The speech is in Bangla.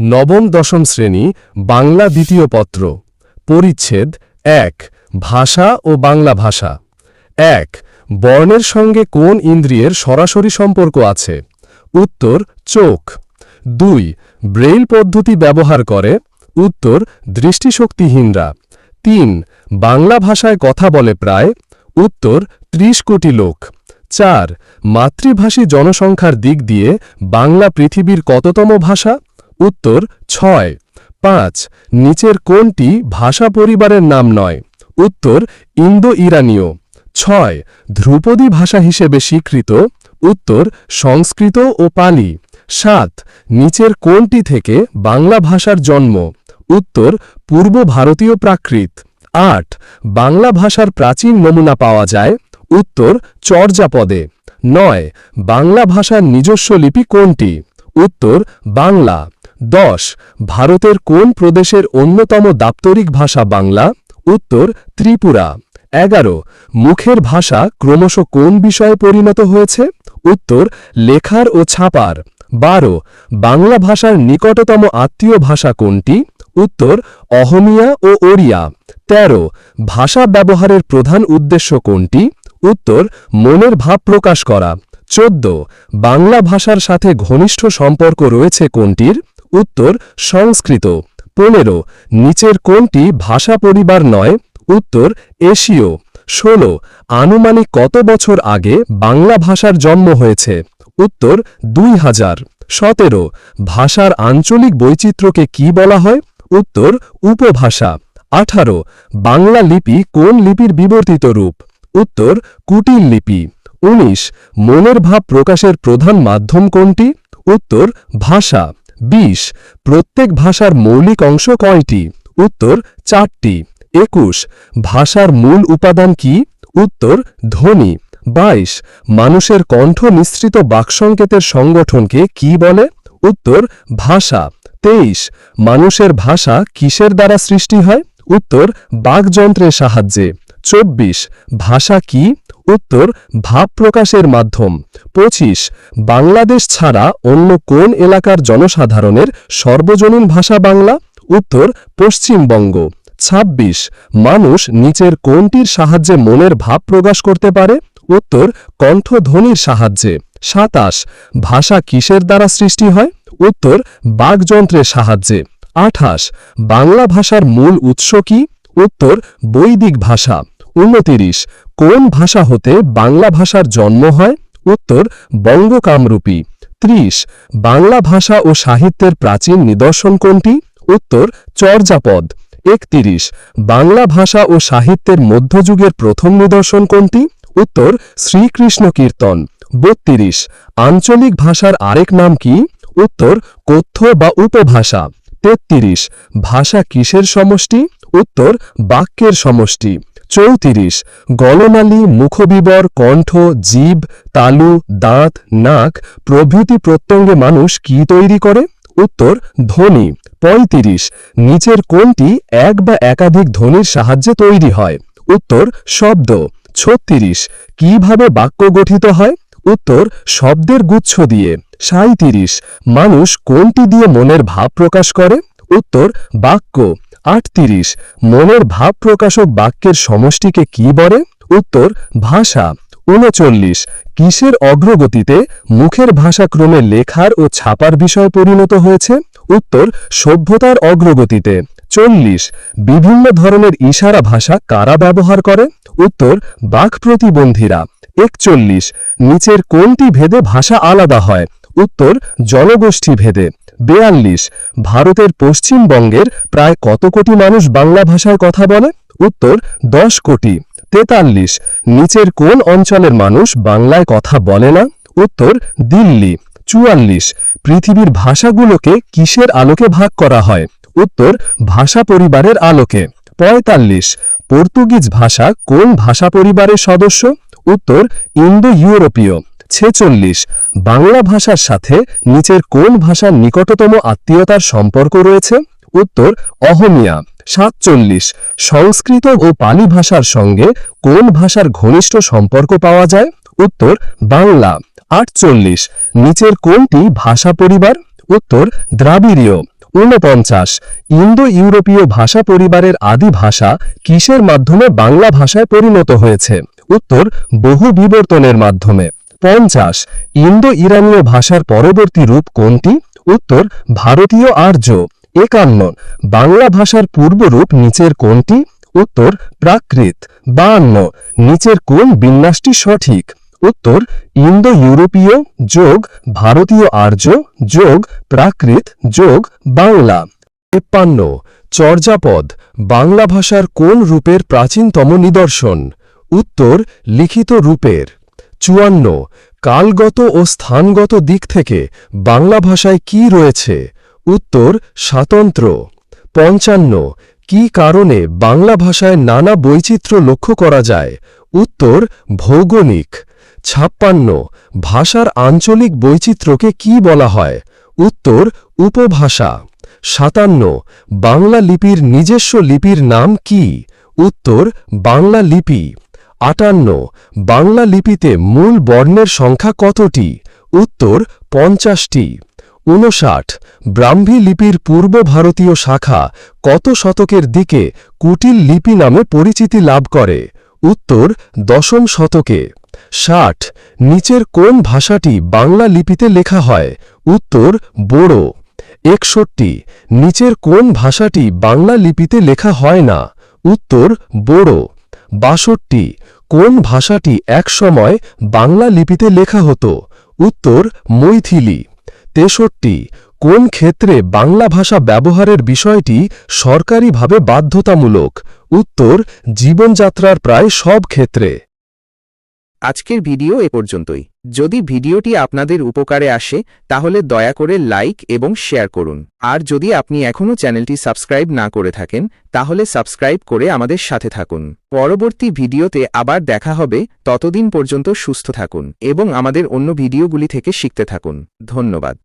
নবম দশম শ্রেণি, বাংলা দ্বিতীয় পত্র। পরিচ্ছেদ, এক, ভাষা ও বাংলা ভাষা। এক, বর্ণের সঙ্গে কোন ইন্দ্রিয়ের সরাসরি সম্পর্ক আছে? উত্তর, চোখ। দুই, ব্রেইল পদ্ধতি ব্যবহার করে। উত্তর, দৃষ্টিশক্তিহীনরা। তিন, বাংলা ভাষায় কথা বলে প্রায়। উত্তর, ত্রিশ কোটি লোক। চার, মাতৃভাষী জনসংখ্যার দিক দিয়ে বাংলা পৃথিবীর কততম ভাষা? উত্তর ছয়। পাঁচ, নিচের কোনটি ভাষা পরিবারের নাম নয়? উত্তর ইন্দো ইরানীয় ছয়, ধ্রুপদী ভাষা হিসেবে স্বীকৃত। উত্তর, সংস্কৃত ও পালি। সাত, নিচের কোনটি থেকে বাংলা ভাষার জন্ম? উত্তর, পূর্ব ভারতীয় প্রাকৃত। আট, বাংলা ভাষার প্রাচীন নমুনা পাওয়া যায়। উত্তর, চর্যাপদে। নয়, বাংলা ভাষার নিজস্ব লিপি কোনটি? উত্তর, বাংলা। দশ, ভারতের কোন প্রদেশের অন্যতম দাপ্তরিক ভাষা বাংলা? উত্তর, ত্রিপুরা। এগারো, মুখের ভাষা ক্রমশ কোন বিষয়ে পরিণত হয়েছে? উত্তর, লেখার ও ছাপার। বারো, বাংলা ভাষার নিকটতম আত্মীয় ভাষা কোনটি? উত্তর, অহমিয়া ও ওড়িয়া। ১৩ ভাষা ব্যবহারের প্রধান উদ্দেশ্য কোনটি? উত্তর, মনের ভাব প্রকাশ করা। চোদ্দ, বাংলা ভাষার সাথে ঘনিষ্ঠ সম্পর্ক রয়েছে কোনটির? উত্তর সংস্কৃত। পনেরো, নিচের কোনটি ভাষা পরিবার নয়? উত্তর, এশীয়। ষোলো, আনুমানিক কত বছর আগে বাংলা ভাষার জন্ম হয়েছে? উত্তর, দুই হাজার। সতেরো, ভাষার আঞ্চলিক বৈচিত্র্যকে কি বলা হয়? উত্তর, উপভাষা। আঠারো, বাংলা লিপি কোন লিপির বিবর্তিত রূপ? উত্তর, কুটিল লিপি। ১৯ মনের ভাব প্রকাশের প্রধান মাধ্যম কোনটি? উত্তর, ভাষা। ২০ প্রত্যেক ভাষার মৌলিক অংশ কয়টি? উত্তর, চারটি। একুশ, ভাষার মূল উপাদান কি? উত্তর, ধ্বনি। ২২ মানুষের কণ্ঠ মিশ্রিত বাকসংকেতের সংগঠনকে কি বলে? উত্তর, ভাষা। তেইশ, মানুষের ভাষা কিসের দ্বারা সৃষ্টি হয়? উত্তর, বাকযন্ত্রের সাহায্যে। চব্বিশ, ভাষা কি? উত্তর, ভাব প্রকাশের মাধ্যম। পঁচিশ, বাংলাদেশ ছাড়া অন্য কোন এলাকার জনসাধারণের সর্বজনীন ভাষা বাংলা? উত্তর, পশ্চিমবঙ্গ। ২৬ মানুষ নিচের কোনটির সাহায্যে মনের ভাব প্রকাশ করতে পারে? উত্তর, কণ্ঠধ্বনির সাহায্যে। সাতাশ, ভাষা কিসের দ্বারা সৃষ্টি হয়? উত্তর, বাকযন্ত্রের সাহায্যে। আঠাশ, বাংলা ভাষার মূল উৎস কি? উত্তর, বৈদিক ভাষা। উনতিরিশ কোন ভাষা হতে বাংলা ভাষার জন্ম হয়? উত্তর, বঙ্গকামরূপী। ত্রিশ, বাংলা ভাষা ও সাহিত্যের প্রাচীন নিদর্শন কোনটি? উত্তর, চর্যাপদ। একতিরিশ, বাংলা ভাষা ও সাহিত্যের মধ্যযুগের প্রথম নিদর্শন কোনটি? উত্তর, শ্রীকৃষ্ণ কীর্তন। বত্রিশ, আঞ্চলিক ভাষার আরেক নাম কি? উত্তর, কথ্য বা উপভাষা। তেত্রিশ, ভাষা কিসের সমষ্টি? উত্তর, বাক্যের সমষ্টি। চৌত্রিশ গলনালী মুখবিবর, কণ্ঠ, জীব, তালু, দাঁত, নাক, প্রভৃতি প্রত্যঙ্গে মানুষ কি তৈরি করে? উত্তর, ধ্বনি। পঁয়ত্রিশ, নিচের কোনটি এক বা একাধিক ধ্বনির সাহায্যে তৈরি হয়। উত্তর, শব্দ। ছত্রিশ, কীভাবে বাক্য গঠিত হয়? উত্তর, শব্দের গুচ্ছ দিয়ে। সাঁইত্রিশ, মানুষ কোনটি দিয়ে মনের ভাব প্রকাশ করে? উত্তর, বাক্য। আটত্রিশ, মনের ভাব প্রকাশক বাক্যের সমষ্টিকে কি বলে? উত্তর, ভাষা। উনচল্লিশ, কিসের অগ্রগতিতে মুখের ভাষা ক্রমে লেখার ও ছাপার বিষয় পরিণত হয়েছে? উত্তর, সভ্যতার অগ্রগতিতে। চল্লিশ, বিভিন্ন ধরনের ইশারা ভাষা কারা ব্যবহার করে? উত্তর, বাক প্রতিবন্ধীরা। একচল্লিশ, নিচের কোনটি ভেদে ভাষা আলাদা হয়? উত্তর, জনগোষ্ঠী ভেদে। বেয়াল্লিশ, ভারতের পশ্চিমবঙ্গের প্রায় কত কোটি মানুষ বাংলা ভাষায় কথা বলে? উত্তর, দশ কোটি। তেতাল্লিশ, নিচের কোন অঞ্চলের মানুষ বাংলায় কথা বলে না? উত্তর, দিল্লি। চুয়াল্লিশ, পৃথিবীর ভাষাগুলোকে কিসের আলোকে ভাগ করা হয়? উত্তর, ভাষা পরিবারের আলোকে। পঁয়তাল্লিশ, পর্তুগিজ ভাষা কোন ভাষা পরিবারের সদস্য? উত্তর ইন্দো ইউরোপীয় ছেচল্লিশ। বাংলা ভাষার সাথে নিচের কোন ভাষার নিকটতম আত্মীয়তার সম্পর্ক রয়েছে? উত্তর, অহমিয়া। সাতচল্লিশ। সংস্কৃত ও পালি ভাষার সঙ্গে কোন ভাষার ঘনিষ্ঠ সম্পর্ক পাওয়া যায়? উত্তর, বাংলা। আটচল্লিশ। নিচের কোনটি ভাষা পরিবার? উত্তর, দ্রাবিড়ীয়। ঊনপঞ্চাশ। ইন্দো ইউরোপীয় ভাষা পরিবারের আদি ভাষা কিসের মাধ্যমে বাংলা ভাষায় পরিণত হয়েছে? উত্তর, বহু বিবর্তনের মাধ্যমে। পঞ্চাশ। ইন্দো ইরানীয় ভাষার পরবর্তী রূপ কোনটি? উত্তর, ভারতীয় আর্য। একান্ন। বাংলা ভাষার পূর্বরূপ নিচের কোনটি? উত্তর, প্রাকৃত। বাহান্ন। নিচের কোন বিন্যাসটি সঠিক? উত্তর ইন্দো ইউরোপীয় যোগ ভারতীয় আর্য যোগ প্রাকৃত যোগ বাংলা। তিপ্পান্ন। চর্যাপদ। বাংলা ভাষার কোন রূপের প্রাচীনতম নিদর্শন? উত্তর, লিখিত রূপের। চুয়ান্ন, কালগত ও স্থানগত দিক থেকে বাংলা ভাষায় কি রয়েছে? উত্তর, স্বাতন্ত্র। পঞ্চান্ন, কি কারণে বাংলা ভাষায় নানা বৈচিত্র্য লক্ষ্য করা যায়? উত্তর, ভৌগোলিক। ছাপ্পান্ন, ভাষার আঞ্চলিক বৈচিত্র্যকে কি বলা হয়? উত্তর, উপভাষা। সাতান্ন, বাংলা লিপির নিজস্ব লিপির নাম কি? উত্তর, বাংলা লিপি। আটান্ন। বাংলা লিপিতে মূল বর্ণের সংখ্যা কতটি? উত্তর, পঞ্চাশটি। ঊনষাট ব্রাহ্মী লিপির পূর্ব ভারতীয় শাখা কত শতকের দিকে কুটিল লিপি নামে পরিচিতি লাভ করে? উত্তর, দশম শতকে। ষাট। নিচের কোন ভাষাটি বাংলা লিপিতে লেখা হয়? উত্তর, বোড়ো। একষট্টি। নিচের কোন ভাষাটি বাংলা লিপিতে লেখা হয় না? উত্তর, বোড়ো। বাষট্টি, কোন ভাষাটি একসময় বাংলা লিপিতে লেখা হতো? উত্তর, মৈথিলি। তেষট্টি, কোন ক্ষেত্রে বাংলা ভাষা ব্যবহারের বিষয়টি সরকারিভাবে বাধ্যতামূলক? উত্তর, জীবনযাত্রার প্রায় সব ক্ষেত্রে। আজকের ভিডিও এ পর্যন্তই। যদি ভিডিওটি আপনাদের উপকারে আসে, তাহলে দয়া করে লাইক এবং শেয়ার করুন। আর যদি আপনি এখনও চ্যানেলটি সাবস্ক্রাইব না করে থাকেন, তাহলে সাবস্ক্রাইব করে আমাদের সাথে থাকুন। পরবর্তী ভিডিওতে আবার দেখা হবে, ততদিন পর্যন্ত সুস্থ থাকুন এবং আমাদের অন্য ভিডিওগুলি থেকে শিখতে থাকুন। ধন্যবাদ।